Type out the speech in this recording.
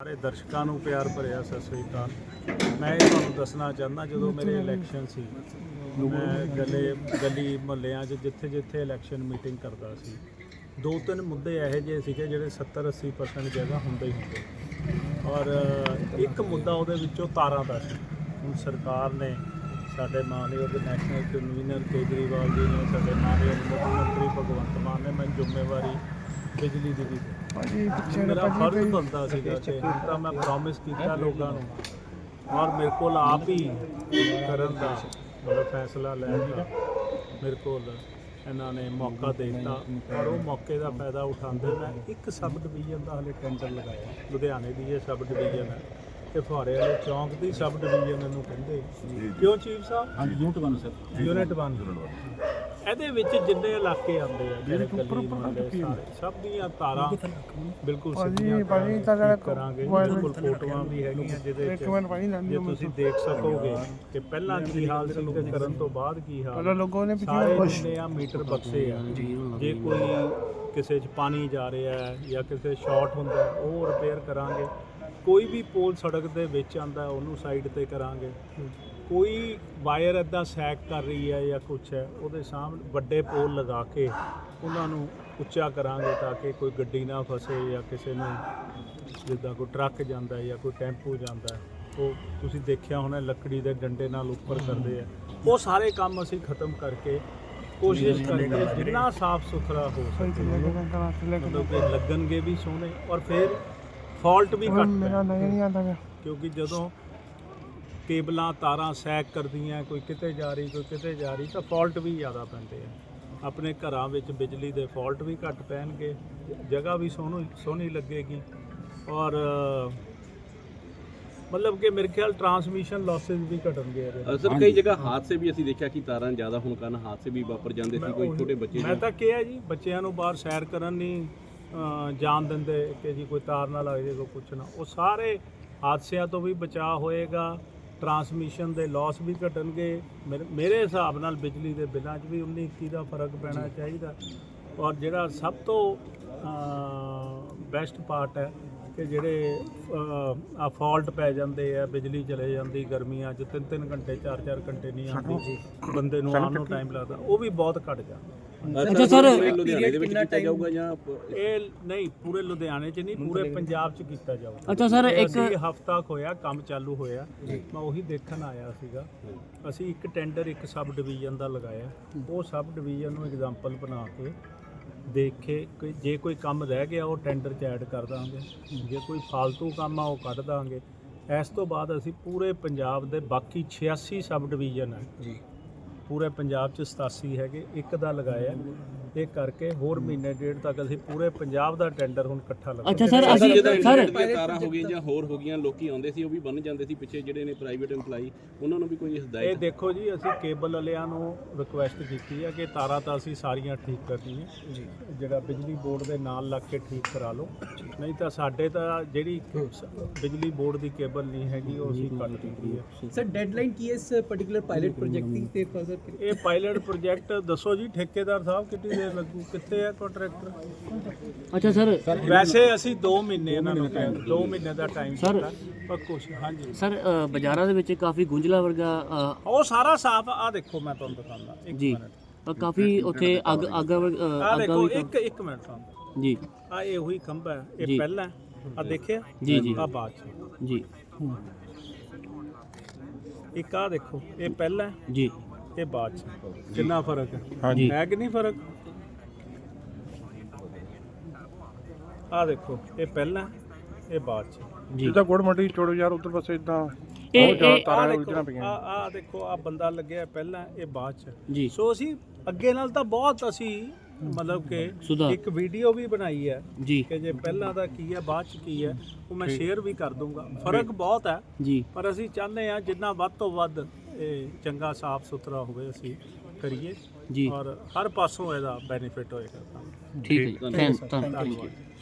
ਸਾਰੇ ਦਰਸ਼ਕਾਂ ਨੂੰ ਪਿਆਰ ਭਰਿਆ ਸਤਿ ਸ੍ਰੀ ਅਕਾਲ। ਮੈਂ ਇਹ ਤੁਹਾਨੂੰ ਦੱਸਣਾ ਚਾਹੁੰਦਾ, ਜਦੋਂ ਮੇਰੇ ਇਲੈਕਸ਼ਨ ਸੀ, ਮੈਂ ਗਲੇ, ਗਲੀ ਮੁਹੱਲਿਆਂ 'ਚ ਜਿੱਥੇ ਜਿੱਥੇ ਇਲੈਕਸ਼ਨ ਮੀਟਿੰਗ ਕਰਦਾ ਸੀ ਦੋ ਤਿੰਨ ਮੁੱਦੇ ਇਹੋ ਜਿਹੇ ਸੀਗੇ ਜਿਹੜੇ 70 80% ਜਗ੍ਹਾ ਹੁੰਦੇ ਹੀ ਹੁੰਦੇ। ਔਰ ਇੱਕ ਮੁੱਦਾ ਉਹਦੇ ਵਿੱਚੋਂ ਤਾਰਾਂ ਦਾ ਸੀ। ਹੁਣ ਸਰਕਾਰ ਨੇ ਸਾਡੇ ਮਾਨਯੋਗ ਨੈਸ਼ਨਲ ਕਨਵੀਨਰ ਕੇਜਰੀਵਾਲ ਜੀ ਨੇ, ਸਾਡੇ ਮਾਨਯੋਗ ਮੁੱਖ ਮੰਤਰੀ ਭਗਵੰਤ ਮਾਨ ਨੇ ਮੈਨੂੰ ਜ਼ਿੰਮੇਵਾਰੀ ਬਿਜਲੀ ਦੀ ਦਿੱਤੀ। ਭਾਜੀ ਪਿੱਛੇ ਮੇਰਾ ਫਰਜ਼ ਬਣਦਾ ਸੀਗਾ ਤਾਂ ਮੈਂ ਪ੍ਰੋਮਿਸ ਕੀਤਾ ਲੋਕਾਂ ਨੂੰ। ਔਰ ਮੇਰੇ ਕੋਲ ਆਪ ਹੀ ਕਰਨ ਦਾ ਮਤਲਬ ਫੈਸਲਾ ਲੈਣ ਦਾ ਮੇਰੇ ਕੋਲ ਇਹਨਾਂ ਨੇ ਮੌਕਾ ਦੇ ਦਿੱਤਾ ਔਰ ਉਹ ਮੌਕੇ ਦਾ ਫਾਇਦਾ ਉਠਾਉਂਦੇ ਮੈਂ ਇੱਕ ਸਬ ਡਿਵੀਜ਼ਨ ਦਾ ਹਲੇ ਟੈਂਡਰ ਲਗਾਇਆ। ਲੁਧਿਆਣੇ ਦੀ ਇਹ ਸਬ ਡਿਵੀਜ਼ਨ ਹੈ ਤੇ ਫੁਹਾਰੇ ਵਾਲੇ ਚੌਂਕ ਦੀ ਸਬ ਡਿਵੀਜ਼ਨ ਇਹਨੂੰ ਕਹਿੰਦੇ। ਕਿਉਂ ਚੀਫ ਸਾਹਿਬ? ਹਾਂਜੀ ਯੂਨਿਟ 1 ਸਰ ਯੂਨਿਟ 1 ਇਹਦੇ ਵਿੱਚ ਜਿੰਨੇ ਇਲਾਕੇ ਆਉਂਦੇ ਆ ਜਿਹੜੇ ਮੁਹੱਲੇ ਸਾਰੇ ਸਭ ਦੀਆਂ ਤਾਰਾਂ ਬਿਲਕੁਲ ਸਿੱਧੀਆਂ ਕਰਾਂਗੇ, ਤਾਂ ਬਿਲਕੁਲ ਫੋਟੋਆਂ ਵੀ ਹੈਗੀਆਂ ਜਿਹਦੇ ਵਿੱਚ ਜੇ ਤੁਸੀਂ ਦੇਖ ਸਕੋਗੇ ਕਿ ਪਹਿਲਾਂ ਕੀ ਹਾਲ ਸੀ ਤੇ ਕਰਨ ਤੋਂ ਬਾਅਦ ਕੀ ਹਾਲ ਪਹਿਲਾਂ ਲੋਗੋ ਨੇ ਪਿੱਛੇ ਜਿੰਨੇ ਆ ਮੀਟਰ ਬਕਸੇ ਆ। ਜੇ ਕੋਈ ਕਿਸੇ 'ਚ ਪਾਣੀ ਜਾ ਰਿਹਾ ਹੈ ਜਾਂ ਕਿਸੇ ਸ਼ਾਰਟ ਹੁੰਦਾ ਉਹ ਰਿਪੇਅਰ ਕਰਾਂਗੇ। ਕੋਈ ਵੀ ਪੋਲ ਸੜਕ ਦੇ ਵਿੱਚ ਆਂਦਾ ਉਹਨੂੰ ਸਾਈਡ ਤੇ ਕਰਾਂਗੇ। ਕੋਈ ਵਾਇਰ ਇਦਾਂ ਸੈਕ ਕਰ ਰਹੀ ਹੈ ਜਾਂ ਕੁਝ ਹੈ ਉਹਦੇ ਸਾਹਮਣੇ ਵੱਡੇ ਪੋਲ ਲਗਾ ਕੇ ਉਹਨਾਂ ਨੂੰ ਉੱਚਾ ਕਰਾਂਗੇ ਤਾਂ ਕਿ ਕੋਈ ਗੱਡੀ ਨਾ ਫਸੇ ਜਾਂ ਕਿਸੇ ਨੂੰ ਜਿੱਦਾਂ ਕੋਈ ਟਰੱਕ ਜਾਂਦਾ ਹੈ ਜਾਂ ਕੋਈ ਟੈਂਪੂ ਜਾਂਦਾ ਹੈ। ਉਹ ਤੁਸੀਂ ਦੇਖਿਆ ਹੋਣਾ ਲੱਕੜੀ ਦੇ ਡੰਡੇ ਨਾਲ ਉੱਪਰ ਕਰਦੇ ਆ। ਉਹ ਸਾਰੇ ਕੰਮ ਅਸੀਂ ਖਤਮ ਕਰਕੇ ਕੋਸ਼ਿਸ਼ ਕਰਕੇ ਜਿੰਨਾ ਸਾਫ਼ ਸੁਥਰਾ ਹੋ ਸਕੇ। ਮਤਲਬ ਲੱਗਣਗੇ ਵੀ ਸੋਹਣੇ ਔਰ ਫਿਰ ਫਾਲਟ ਵੀ ਘੱਟ ਕਿਉਂਕਿ ਜਦੋਂ ਕੇਬਲਾਂ ਤਾਰਾਂ ਸੈਕ ਕਰਦੀਆਂ ਕੋਈ ਕਿਤੇ ਜਾ ਰਹੀ ਕੋਈ ਕਿਤੇ ਜਾ ਰਹੀ ਤਾਂ ਫਾਲਟ ਵੀ ਜ਼ਿਆਦਾ ਪੈਂਦੇ ਆ। ਆਪਣੇ ਘਰਾਂ ਵਿੱਚ ਬਿਜਲੀ ਦੇ ਫਾਲਟ ਵੀ ਘੱਟ ਪੈਣਗੇ ਜਗ੍ਹਾ ਵੀ ਸੋਹਣੀ ਸੋਹਣੀ ਲੱਗੇਗੀ। ਔਰ ਮਤਲਬ ਕਿ ਮੇਰੇ ਖਿਆਲ ਟਰਾਂਸਮਿਸ਼ਨ ਲਾਸਸ ਵੀ ਘਟਣਗੇ ਇਹਦੇ ਨਾਲ। ਅ, ਸਰ ਕਈ ਜਗ੍ਹਾ ਹਾਦਸੇ ਵੀ ਅਸੀਂ ਦੇਖਿਆ ਕਿ ਤਾਰਾਂ ਜ਼ਿਆਦਾ ਹੋਣ ਕਾਰਨ ਹਾਦਸੇ ਵੀ ਵਾਪਰ ਜਾਂਦੇ ਸੀ ਕੋਈ ਛੋਟੇ ਬੱਚੇ ਮੈਂ ਤਾਂ ਕਿਹਾ ਜੀ ਬੱਚਿਆਂ ਨੂੰ ਬਾਹਰ ਸੈਰ ਕਰਨ ਨਹੀਂ ਜਾਣ ਦਿੰਦੇ ਕਿ ਜੀ ਕੋਈ ਤਾਰ ਨਾ ਲੱਗ ਜੇ ਕੋਈ ਕੁਛ ਨਾ। ਉਹ ਸਾਰੇ ਹਾਦਸਿਆਂ ਤੋਂ ਵੀ ਬਚਾਅ ਹੋਏਗਾ। ਟਰਾਂਸਮਿਸ਼ਨ ਦੇ ਲਾਸ ਵੀ ਘਟਣਗੇ। ਮੇਰੇ- ਹਿਸਾਬ ਨਾਲ ਬਿਜਲੀ ਦੇ ਬਿੱਲਾਂ 'ਚ ਵੀ 19 21 ਦਾ ਫ਼ਰਕ ਪੈਣਾ ਚਾਹੀਦਾ। ਔਰ ਜਿਹੜਾ ਸਭ ਤੋਂ ਬੈਸਟ ਪਾਰਟ ਹੈ ਕਿ ਜਿਹੜੇ ਆ ਫਾਲਟ ਪੈ ਜਾਂਦੇ ਆ ਬਿਜਲੀ ਚਲੇ ਜਾਂਦੀ ਗਰਮੀਆਂ 'ਚ 3-3 ਘੰਟੇ 4-4 ਘੰਟੇ ਨਹੀਂ ਆਉਂਦੀ। ਬੰਦੇ ਨੂੰ ਆਉਣ ਨੂੰ ਟਾਈਮ ਲੱਗਦਾ। ਉਹ ਵੀ ਬਹੁਤ ਘਟ ਜਾਂਦਾ। ਅੱਛਾ ਸਰ ਲੁਧਿਆਣੇ ਦੇ ਵਿੱਚ ਕੀਤਾ ਜਾਊਗਾ ਜਾਂ ਪ- ਇਹ ਨਹੀਂ ਪੂਰੇ ਲੁਧਿਆਣੇ 'ਚ ਨਹੀਂ ਪੂਰੇ ਪੰਜਾਬ 'ਚ ਕੀਤਾ ਜਾਊਗਾ। ਅੱਛਾ ਸਰ ਇੱਕ ਹਫਤਾ ਹੋਇਆ ਕੰਮ ਚਾਲੂ ਹੋਇਆ। ਮੈਂ ਉਹੀ ਦੇਖਣ ਆਇਆ ਸੀਗਾ। ਅਸੀਂ ਇੱਕ ਟੈਂਡਰ ਇੱਕ ਸਬ ਡਿਵੀਜ਼ਨ ਦਾ ਲਗਾਇਆ। ਉਹ ਸਬ ਡਿਵੀਜ਼ਨ ਨੂੰ ਐਗਜ਼ਾਮਪਲ ਬਣਾ ਕੇ ਦੇਖੇ ਕਿ ਜੇ ਕੋਈ ਕੰਮ ਰਹਿ ਗਿਆ ਉਹ ਟੈਂਡਰ 'ਚ ਐਡ ਕਰ ਦਾਂਗੇ। ਜੇ ਕੋਈ ਫालतू ਕੰਮ ਆ ਉਹ ਕੱਢ ਦਾਂਗੇ। ਇਸ ਤੋਂ ਬਾਅਦ ਅਸੀਂ ਪੂਰੇ ਪੰਜਾਬ ਦੇ ਬਾਕੀ 86 ਸਬ ਡਿਵੀਜ਼ਨ ਹੈ ਜੀ। ਪੂਰੇ ਪੰਜਾਬ 'ਚ 87 ਹੈਗੇ ਇੱਕ ਦਾ ਲਗਾਇਆ। ਇਹ ਕਰਕੇ ਹੋਰ ਮਹੀਨੇ ਡੇਢ ਤੱਕ ਅਸੀਂ ਪੂਰੇ ਪੰਜਾਬ ਦਾ ਟੈਂਡਰ ਹੁਣ ਇਕੱਠਾ ਲਗਾਉਂਦੇ ਅੱਛਾ ਸਰ ਅਸੀਂ ਸਰ ਤਾਰਾਂ ਹੋ ਗਈਆਂ ਜਾਂ ਹੋਰ ਹੋ ਗਈਆਂ ਲੋਕੀ ਆਉਂਦੇ ਸੀ ਉਹ ਵੀ ਬੰਨ ਜਾਂਦੇ ਸੀ ਪਿੱਛੇ ਜਿਹੜੇ ਨੇ ਪ੍ਰਾਈਵੇਟ EMPLOYE ਉਹਨਾਂ ਨੂੰ ਵੀ ਕੋਈ ਇਹ ਹਦਾਇਤ ਦੇਖੋ ਜੀ ਅਸੀਂ ਕੇਬਲ ਵਾਲਿਆਂ ਨੂੰ ਰਿਕੁਐਸਟ ਕੀਤੀ ਹੈ ਕਿ ਤਾਰਾਂ ਤਾਂ ਅਸੀਂ ਸਾਰੀਆਂ ਠੀਕ ਕਰਨੀਆਂ। ਜੀ। ਜਿਹੜਾ ਬਿਜਲੀ ਬੋਰਡ ਦੇ ਨਾਲ ਲੱਗ ਕੇ ਠੀਕ ਕਰਾ ਲਓ। ਨਹੀਂ ਤਾਂ ਸਾਡੇ ਤਾਂ ਜਿਹੜੀ ਬਿਜਲੀ ਬੋਰਡ ਦੀ ਕੇਬਲ ਨਹੀਂ ਹੈਗੀ ਉਹ ਅਸੀਂ ਕੱਟ ਦਿੱਤੀ ਹੈ ਸਰ ਡੈਡਲਾਈਨ ਕੀ ਹੈ ਇਸ ਪਾਰਟਿਕੂਲਰ ਪਾਇਲਟ ਪ੍ਰੋਜੈਕਟ ਦੀ? ਤੇ ਫਰਦਰ ਇਹ ਪਾਇਲਟ ਪ੍ਰੋਜੈਕਟ ਦੱਸੋ ਜੀ ਠੇਕੇਦਾਰ ਸਾਹਿਬ ਕਿੰਨੀ ਦੇਰ ਲੱਗੂ? ਕਿੱਥੇ ਹੈ ਕੰਟਰੈਕਟਰ ਅੱਛਾ ਸਰ। ਵੈਸੇ ਅਸੀਂ 2 ਮਹੀਨੇ ਇਹਨਾਂ ਨੂੰ ਟਾਈਮ 2 ਮਹੀਨੇ ਦਾ ਟਾਈਮ ਪਰ ਕੁਛ ਹਾਂਜੀ। ਸਰ ਬਾਜ਼ਾਰਾਂ ਦੇ ਵਿੱਚ ਕਾਫੀ ਗੁੰਝਲਾ ਵਰਗਾ ਉਹ ਸਾਰਾ ਸਾਫ਼ ਆ ਦੇਖੋ ਮੈਂ ਤੁਹਾਨੂੰ ਦਿਖਾਉਂਦਾ ਇੱਕ ਜੀ। ਕਾਫੀ ਉੱਥੇ ਅੱਗ ਅੱਗ ਆ ਦੇਖੋ ਇੱਕ ਇੱਕ ਮਿੰਟ ਸਾਨੂੰ ਜੀ। ਆ ਇਹ ਉਹੀ ਖੰਭਾ ਹੈ ਇਹ। ਪਹਿਲਾ ਆ ਦੇਖਿਆ? ਜੀ, ਜੀ। ਆ ਬਾਅਦ ਜੀ। ਇੱਕ ਆ ਦੇਖੋ ਇਹ ਪਹਿਲਾ ਜੀ। ਇਹ ਬਾਅਦ ਚ। ਕਿੰਨਾ ਫ਼ਰਕ ਹੈ? ਹੈ ਕਿ ਨਹੀਂ ਫ਼ਰਕ? ਆ ਦੇਖੋ ਇਹ ਪਹਿਲਾ ਇਹ ਬਾਅਦ ਚ। ਜੀ। ਜਿੱਦਾਂ ਗੁੜ ਮੰਡੀ ਚੋੜੋ ਯਾਰ ਉਧਰ ਪਾਸੇ ਇਦਾਂ ਇਹ ਤਾਰਾਂ ਆ ਉਲਝਣਾ ਦੇਖੋ ਪਈਆਂ। ਆ ਆ ਦੇਖੋ ਆ ਬੰਦਾ ਲੱਗਿਆ ਪਹਿਲਾਂ ਇਹ ਬਾਅਦ ਚ। ਜੀ। ਸੋ ਅਸੀਂ ਅੱਗੇ ਨਾਲ ਤਾਂ ਬਹੁਤ ਅਸੀਂ ਮਤਲਬ ਕਿ। ਇੱਕ ਵੀਡੀਓ ਵੀ ਬਣਾਈ ਹੈ ਕਿ ਜੇ ਪਹਿਲਾਂ ਦਾ ਕੀ ਹੈ ਬਾਅਦ ਚ ਕੀ ਹੈ ਉਹ ਮੈਂ ਸ਼ੇਅਰ ਵੀ ਕਰ ਦੂੰਗਾ। ਫ਼ਰਕ ਬਹੁਤ ਹੈ ਜੀ। ਪਰ ਅਸੀਂ ਚਾਹੁੰਦੇ ਹਾਂ ਜਿੰਨਾ ਵੱਧ ਤੋਂ ਵੱਧ ਇਹ ਚੰਗਾ ਸਾਫ਼ ਸੁਥਰਾ ਹੋਵੇ ਅਸੀਂ ਕਰੀਏ ਜੀ। ਔਰ ਹਰ ਪਾਸੋਂ ਇਹਦਾ ਬੈਨੀਫਿਟ ਹੋਏਗਾ। ਠੀਕ ਹੈ। ਜੀ ਧੰਨਵਾਦ।